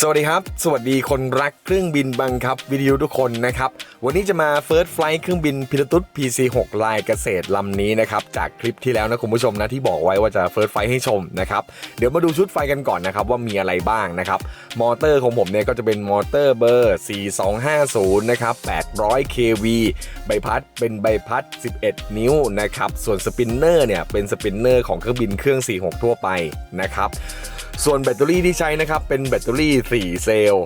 สวัสดีครับ สวัสดีคนรักเครื่องบินบังคับวิทยุทุกคนนะครับ วันนี้จะมา First Flight เครื่องบินพิรตุส PC6 ลายเกษตรลำนี้นะครับ จากคลิปที่แล้วนะคุณผู้ชมนะที่บอกไว้ว่าจะ First Flight ให้ชมนะครับ เดี๋ยวมาดูชุดไฟกันก่อนนะครับ ว่ามีอะไรบ้างนะครับ มอเตอร์ของผมเนี่ยก็จะเป็นมอเตอร์เบอร์ 4250 นะครับ 800 kV ใบพัดเป็นใบพัด 11 นิ้วนะครับ ส่วนสปินเนอร์เนี่ยเป็นสปินเนอร์ของเครื่องบินเครื่อง 46 ทั่วไปนะครับส่วนแบตเตอรี่ที่ใช้นะครับเป็นแบตเตอรี่4 เซลล์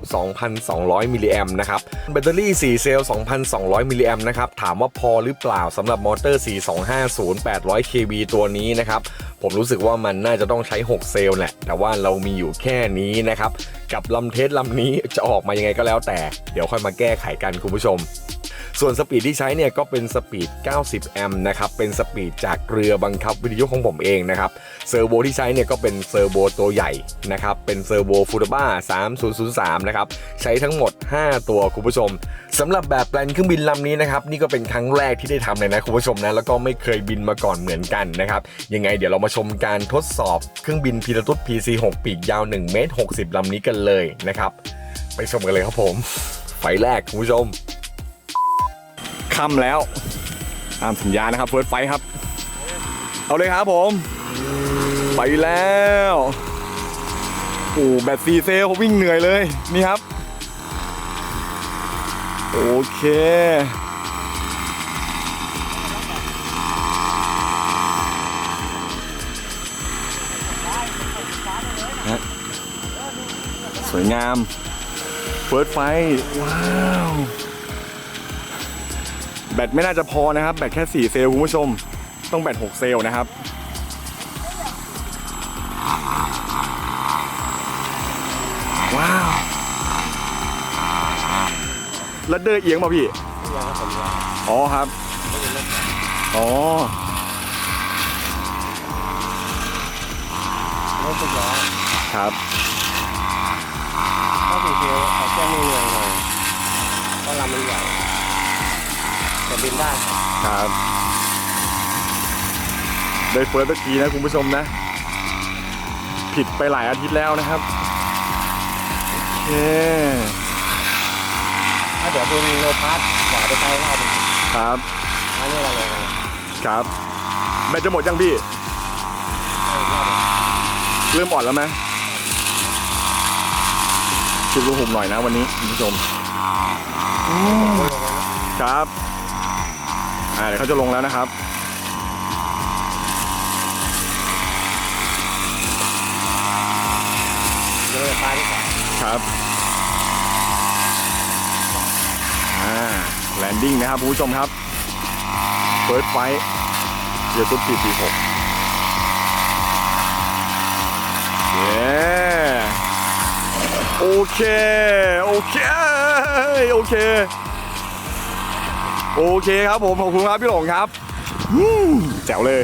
2,200 มิลลิแอมนะครับ แบตเตอรี่ 4 เซลล์ 2,200 มิลลิแอมนะครับ ถามว่าพอหรือเปล่าสำหรับมอเตอร์ 4250 800 kV ตัวนี้นะครับ ผมรู้สึกว่ามันน่าจะต้องใช้ 6 เซลล์แหละ แต่ว่าเรามีอยู่แค่นี้นะครับ กับลำเทสลำนี้จะออกมายังไงก็แล้วแต่ เดี๋ยวค่อยมาแก้ไขกันคุณผู้ชม ส่วนสปีดที่ใช้เนี่ยก็เป็นสปีด 90 แอมป์นะครับ เป็นสปีดจากเรือบังคับวิทยุของผมเองนะครับ เซอร์โวที่ใช้เนี่ยก็เป็นเซอร์โวตัวใหญ่นะครับ เป็นเซอร์โวฟูตบ้า3003 นะครับ ใช้ทั้งหมด 5 ตัวคุณผู้ชมสำหรับแบบแปลนเครื่องบินลำนี้นะครับ นี่ก็เป็นครั้งแรกที่ได้ทำเลยนะคุณผู้ชมนะ แล้วก็ไม่เคยบินมาก่อนเหมือนกันนะครับ ยังไงเดี๋ยวเรามาชมการทดสอบเครื่องบินพีระตุส PC6 ปีกยาว1เมตร60ลำนี้กันเลยนะครับ ไปชมกันเลยครับผม ไฟแรกคุณผู้ชม ค่ำแล้วตามสัญญานะครับเฟิร์สไฟครับ เอาเลยครับผม ไปแล้วโอ้แบตซีเซลวิ่งเหนื่อยเลย นี่ครับ โอเคสวยงามเฟิร์สไฟ ว้าว แบตไม่น่าจะพอนะครับ แบตแค่ 4 เซลล์คุณผู้ชม ต้องแบต 6 เซลล์นะครับ ว้าวแล้วเดอร์เอียงป่ะพี่ อ๋อครับ อ๋อรถสิบล้อครับก็สี่เทลเอาแค่มือเรืองเลยเพราะลำมันใหญ่ แต่บินได้ครับครับได้เฟิร์สตะกี้นะคุณผู้ชมนะ ผิดไปหลายอาทิตย์แล้วนะครับ โอเค ถ้าเดี๋ยวบินโลพาสขวาไปใช้รอบหนึ่งครับ อันนี้เราเลยกันครับแบตจะหมดยังพี่ให้อีกรอบหนึ่งเริ่มอ่อนแล้วไหมชุดลูกหุ่มหน่อยนะวันนี้คุณผู้ชมลงเลยนะครับ อ่าเดี๋ยวเขาจะลงแล้วนะครับเรือพาที่ขวาครับอ่าแลนดิ้งนะครับคุณผู้ชมครับเฟิร์สไฟเรือตุ๊ดปีปีหกเย้โอเค โอเค โอเค โอเคครับผมขอบคุณครับพี่หลงครับแจ๋วเลย